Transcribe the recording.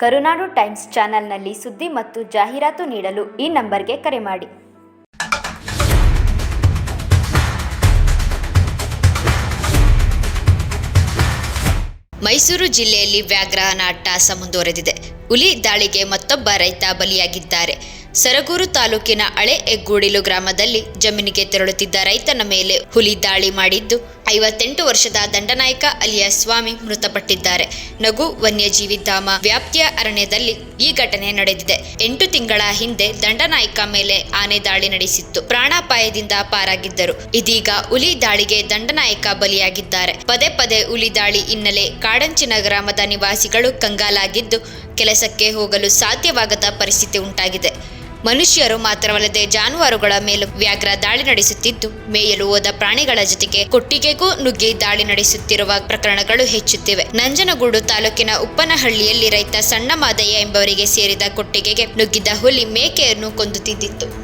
ಕರುನಾಡು times ಚಾನೆಲ್ನಲ್ಲಿ ಸುದ್ದಿ ಮತ್ತು ಜಾಹೀರಾತು ನೀಡಲು ಈ ನಂಬರ್ಗೆ ಕರೆ ಮಾಡಿ. ಮೈಸೂರು ಜಿಲ್ಲೆಯಲ್ಲಿ ವ್ಯಾಘ್ರ ನಾಟ ಮುಂದುವರೆದಿದೆ ಹುಲಿ ದಾಳಿಗೆ ಮತ್ತೊಬ್ಬ ರೈತ ಬಲಿಯಾಗಿದ್ದಾರೆ. ಸರಗೂರು ತಾಲೂಕಿನ ಹಳೆ ಎಗ್ಗೂಡಿಲು ಗ್ರಾಮದಲ್ಲಿ ಜಮೀನಿಗೆ ತೆರಳುತ್ತಿದ್ದ ರೈತನ ಮೇಲೆ ಹುಲಿ ದಾಳಿ ಮಾಡಿದ್ದು ಐವತ್ತೆಂಟು ವರ್ಷದ ದಂಡನಾಯಕ ಅಲಿಯಾ ಸ್ವಾಮಿ ಮೃತಪಟ್ಟಿದ್ದಾರೆ. ನಗು ವನ್ಯಜೀವಿ ಧಾಮ ವ್ಯಾಪ್ತಿಯ ಅರಣ್ಯದಲ್ಲಿ ಈ ಘಟನೆ ನಡೆದಿದೆ. ಎಂಟು ತಿಂಗಳ ಹಿಂದೆ ದಂಡನಾಯಕ ಮೇಲೆ ಆನೆ ದಾಳಿ ನಡೆಸಿತ್ತು. ಪ್ರಾಣಾಪಾಯದಿಂದ ಪಾರಾಗಿದ್ದರು. ಇದೀಗ ಹುಲಿ ದಾಳಿಗೆ ದಂಡನಾಯಕ ಬಲಿಯಾಗಿದ್ದಾರೆ. ಪದೇ ಪದೇ ಹುಲಿ ದಾಳಿ ಹಿನ್ನೆಲೆ ಕಾಡಂಚಿನ ಗ್ರಾಮದ ನಿವಾಸಿಗಳು ಕಂಗಾಲಾಗಿದ್ದು ಕೆಲಸಕ್ಕೆ ಹೋಗಲು ಸಾಧ್ಯವಾಗದ ಪರಿಸ್ಥಿತಿ ಉಂಟಾಗಿದೆ. ಮನುಷ್ಯರು ಮಾತ್ರವಲ್ಲದೆ ಜಾನುವಾರುಗಳ ಮೇಲೂ ವ್ಯಾಘ್ರ ದಾಳಿ ನಡೆಸುತ್ತಿದ್ದು, ಮೇಯಲು ಹೋದ ಪ್ರಾಣಿಗಳ ಜೊತೆಗೆ ಕೊಟ್ಟಿಗೆಗೂ ನುಗ್ಗಿ ದಾಳಿ ನಡೆಸುತ್ತಿರುವ ಪ್ರಕರಣಗಳು ಹೆಚ್ಚುತ್ತಿವೆ. ನಂಜನಗೂಡು ತಾಲೂಕಿನ ಉಪ್ಪನಹಳ್ಳಿಯಲ್ಲಿ ರೈತ ಸಣ್ಣ ಮಾದಯ್ಯ ಎಂಬವರಿಗೆ ಸೇರಿದ ಕೊಟ್ಟಿಗೆಗೆ ನುಗ್ಗಿದ ಹುಲಿ ಮೇಕೆಯನ್ನು ಕೊಂದು